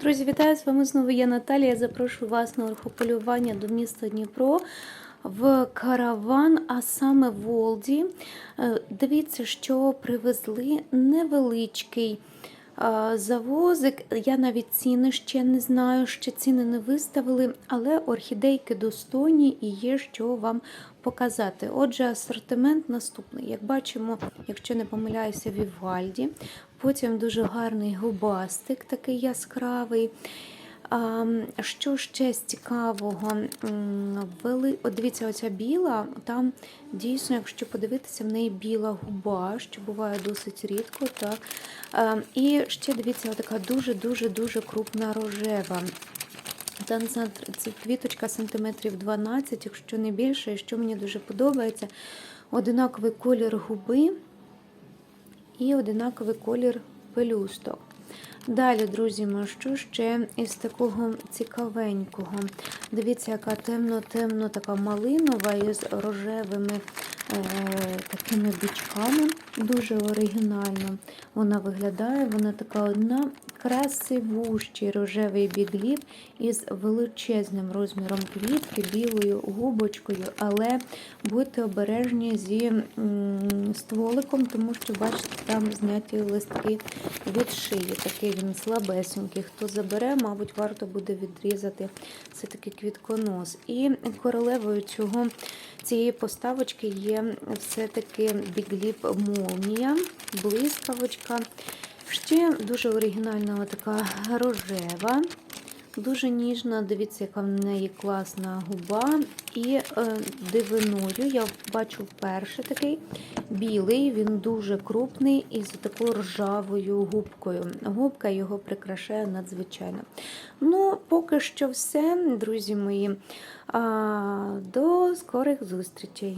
Друзі, вітаю з вами знову. Я Наталія. Я запрошую вас на орхополювання до міста Дніпро в караван, а саме в Волді. Е, Дивіться, що привезли невеличкий завозик. Я навіть ціни ще не знаю, ще ціни не виставили, але орхідейки достойні і є що вам показати. Отже, асортимент наступний. Як бачимо, якщо не помиляюся, Вівальді. Потім дуже гарний губастик, такий яскравий. Що ще з цікавого? Вели... От дивіться, оця біла, там дійсно, якщо подивитися, в неї біла губа, що буває досить рідко. Так? А, і ще дивіться, така дуже-дуже-дуже крупна рожева. Це квіточка сантиметрів 12, якщо не більше, і що мені дуже подобається. Одинаковий колір губи і одинаковий колір пелюсток. Далі, друзі, що ще із такого цікавенького. Дивіться, яка темно-темно, така малинова із рожевими е, такими бічками. Дуже оригінально вона виглядає. Вона така одна красивущий рожевий бігліп із величезним розміром квітки, білою губочкою, але будьте обережні зі стволиком, тому що, бачите, там зняті листки від шиї. Такий він слабесенький. Хто забере, мабуть, варто буде відрізати все-таки квітконос. І королевою цього цієї поставочки є все-таки бігліп молнія, блискавочка. Ще дуже оригінальна така рожева, дуже ніжна. Дивіться, яка в неї класна губа. І е, дивиною я бачу вперше такий білий, він дуже крупний і з такою ржавою губкою. Губка його прикрашає надзвичайно. Ну, поки що все, друзі мої. До скорих зустрічей!